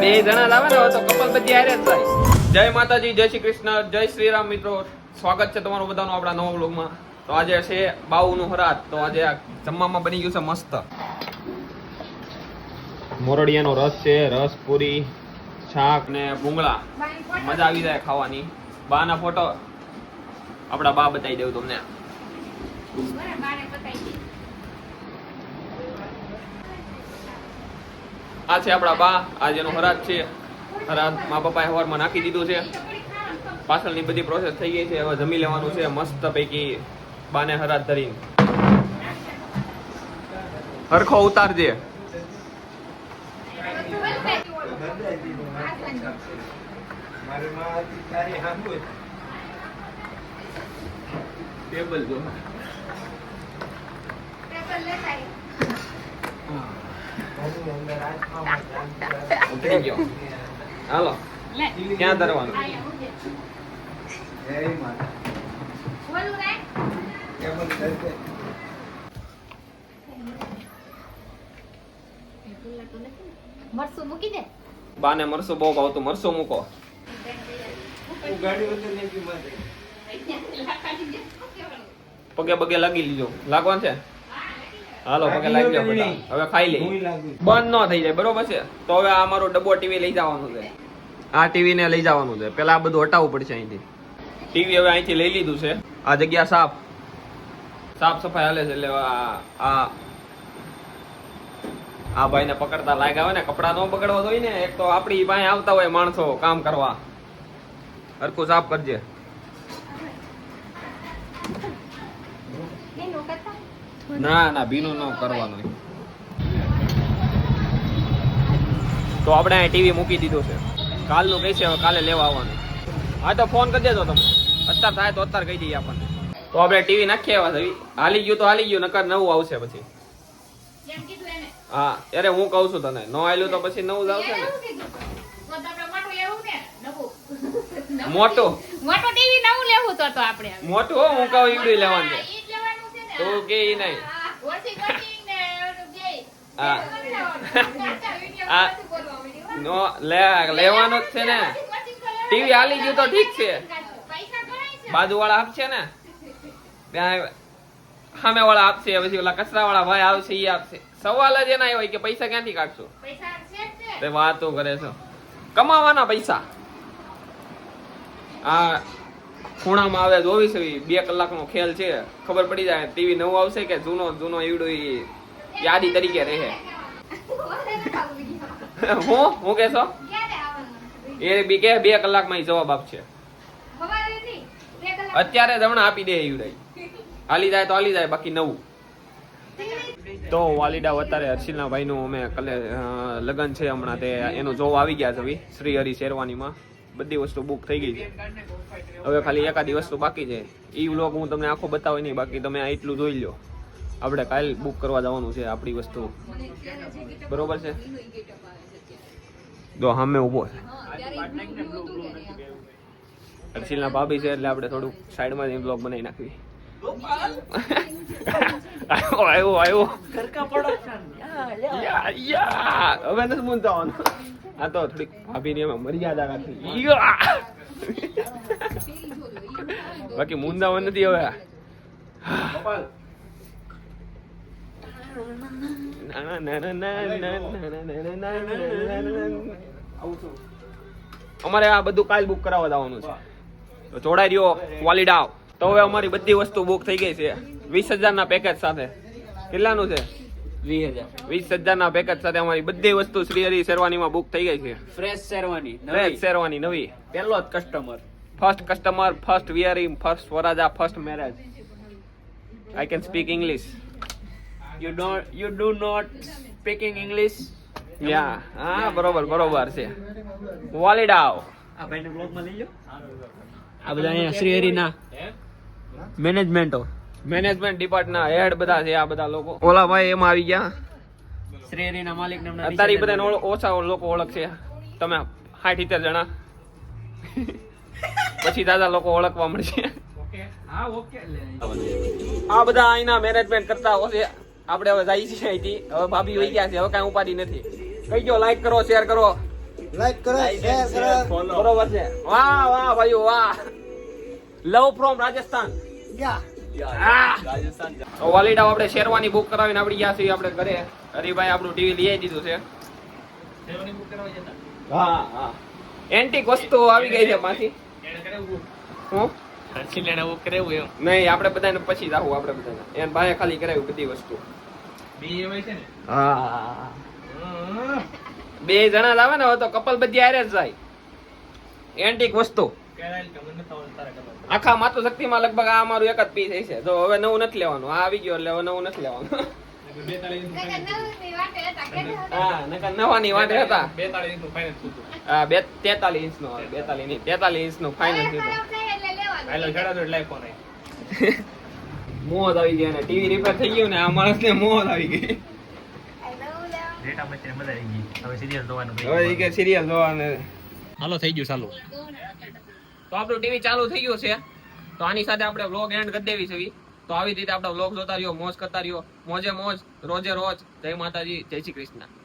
બે જણા લાવે ને તો કપલ બધી હારે જ થાય. જય માતાજી જય શ્રી કૃષ્ણ જય શ્રી રામ મિત્રો. સ્વાગત છે તમારું બધાનું આપણા નવા બ્લોગમાં તો આજે છે બાઉનું હરાત. તો આજે આ જમવામાં બની ગયું છે મસ્ત. મોરડિયાનો રસ છે રસ પૂરી શાક ને ભૂંગળા. મજા આવી જાય ખાવાની. બાના ફોટો આપણા બા બતાવી દઉં તમને. આ છે આપણા બા આ જેનો હરાત છે. હરાત મા પપ્પાએ હવારમાં નાખી દીધું છે. પાછળની બધી પ્રોસેસ થઈ ગઈ છે. હવે જમી લેવાનું છે. મસ્ત પૈકી બાને હરાત ધરીને. હરખો ઉતારજે. ટેબલ જો. ઉતરી ગયો હાલો ક્યાં ધરવાનું મરસું મૂકી દે. બાને મરસું બહુ ભાવતું. મરસું મૂકો. પગે પગે લાગી લીજો. લાગવાનું છે? હાલો પગે લાગી જાઓ બધા. હવે ખાઈ લઈ બંધ ન થઈ જાય બરોબર છે? તો હવે આ મારો ડબ્બો ટીવી લઈ જવાનું છે. આ ટીવી ને લઈ જવાનું છે. પેલા આ બધું હટાવવું પડશે અહીંથી. ટીવી હવે અહીંથી લઈ લીધું છે. આ જગ્યા સાફ. સાફ સફાઈ હાલે છે એટલે આ આ ભાઈ ભાઈને પકડતા લાગ્યા હોય ને કપડા નો પકડવા જોઈએ ને એક તો આપણી પાસે આવતા હોય માણસો કામ કરવા. હરખું સાફ કરજે એનું કરતા ના ના ભીનું ન કરવાનું તો આપણે અહીં ટીવી મૂકી દીધું છે. કાલનું કહી છે હવે કાલે લેવા આવવાનું. હા તો ફોન કરી દેજો તમે. અત્યારે થાય તો અત્યારે કહી દઈએ આપણને. તો આપણે ટીવી નાખીએ એવા હાલી ગયું તો હાલી ગયું નકર નવું આવશે પછી. હા અરે હું કહું છું તને ન આવેલું તો પછી નવું જ આવશે ને? મોટું મોટું? ટીવી નવું લેવું તો આપણે મોટું હું કહું ઈવડું લેવાનું છે. તો કે ઈ નહીં. ને લે લેવાનું જ છે ને. ટીવી હાલી ગયું તો ઠીક છે. બાજુવાળા બાજુ વાળા આપશે ને. ત્યાં સામે વાળા આપશે પછી ઓલા કચરા વાળા ભાઈ આવશે એ આપશે. સવાલ જ એના હોય કે પૈસા ક્યાંથી કાઢશો? તે વાતો કરે છે. કમાવાના પૈસા. આ ખૂણામાં આવે છે બે કલાકનો ખેલ છે. ખબર પડી જાય, ટીવી નવું આવશે કે જૂનો જૂનો એવડો યાદી તરીકે રહે. હું હું કેશો એ બી કે બે કલાકમાં જવાબ આપશે. અત્યારે જ હમણાં આપી દે એવડાઈ હાલી જાય તો હાલી જાય, બાકી નવું. તો વાલીડા અત્યારે હર્ષિલના ભાઈનું અમે કલે લગ્ન છે હમણાં તે, એનું જોવા આવી ગયા છે શ્રી હરિ શેરવાનીમાં. બધી વસ્તુ બુક થઈ ગઈ છે. હવે ખાલી એકાદી વસ્તુ બાકી છે. એ વ્લોગ હું તમને આખો બતાવી નહીં બાકી તમે એટલું જોઈ લો આપણે કાલ બુક કરવા જવાનું છે આપણી વસ્તુ. બરોબર છે? તો સામે ઊભો છે. અર્શિલના ભાભી છે એટલે આપણે થોડુંક સાઈડમાં જઈને બ્લોગ બનાવી નાખવી. આવ્યો આવ્યો. હવે નથી મૂંઝાવાનું. આ તો થોડીક ભાભીની એમાં મર્યાદા રાખી બાકી મુંદાઓ નથી હવે અમારે આ બધું કાલ બુક કરાવવા જવાનું છે તો જોડાઈ રહ્યો ક્વાલિડાવ તો હવે અમારી બધી વસ્તુ બુક થઈ ગઈ છે વીસ હજારના પેકેજ સાથે કેટલાનું છે વીસ હજાર. ના પેકેજ સાથે અમારી બધી વસ્તુ શ્રી હરિ શેરવાનીમાં બુક થઈ ગઈ છે. ફ્રેશ શેરવાની ફ્રેશ શેરવાની નવી. પહેલો જ customer first customer first wearing first વરાજા first marriage I can speak English you don't you do not speaking English yeah હા બરોબર બરોબર છે. વાલીડાવ. આ ભાઈને બ્લોગમાં લઈ લો આ બધા અહીંયા શ્રી હરિના મેનેજમેન્ટો મેનેજમેન્ટ ડિપાર્ટના હેડ બધા છે આ બધા લોકો. ઓલા ભાઈ એમાં આવી ગયા. શ્રી માલિક નામના અત્યારે બધા બધાને ઓછા લોકો ઓળખશે. તમે સાઠ ઇતર જણા. પછી દાદા લોકો ઓળખવા મળશે. આ બધા અહીંના મેનેજમેન્ટ કરતા હશે આપણે હવે જઈએ છીએ અહીંથી. હવે ભાભી વહી ગયા છે. હવે કાંઈ ઉપાડી નથી. કઈ ગયો? લાઈક કરો શેર કરો. લાઈક કરો શેર કરો. બરોબર છે. વાહ વાહ ભાઈઓ વાહ. Love from Rajasthan. યા. તો વાલીડા આપણે શેરવાની બુક કરાવીને આપણે ગયા છીએ આપણે ઘરે. હરિભાઈ આપણું ટીવી લઈ દીધું છે. હા હા. એન્ટિક વસ્તુ આવી ગઈ છે પાછી હું? નહીં આપણે બધાને પછી જાવું આપણે બધાને. એને ભાઈ ખાલી કરાવ્યું બધી વસ્તુ. હા. બે જણા લાવે ને તો કપલ બધી આરે જ જાય. એન્ટિક વસ્તુ. આખા માતૃ શક્તિમાં લગભગ આ અમારું એક જ પીસ છે. તો હવે નવું નથી લેવાનું. આ આવી ગયો એટલે હવે નવું નથી લેવાનું. નવની વાટે હતા? હા બે તેતાલીસ ઇંચ નો બેતાલીસ નહીં તેતાલીસ ઇંચ નો ફાઇનલ થયું લેવાનું આવી ગઈ અને ટીવી રિપેર થઈ ગયું ને આ માણસ ને મોજ આવી ગઈ. હવે સિરિયલ જોવાને હાલો થઈ ગયું ચાલુ. તો આપણું ટીવી ચાલુ થઈ ગયું છે. તો આની સાથે આપણે વ્લોગ એન્ડ કરી દેવી છે તો આવી રીતે આપણે વ્લોગ જોતા રહ્યો, મોજ કરતા રહ્યો. મોજે મોજ, રોજે રોજ. જય માતાજી, જય શ્રી કૃષ્ણ.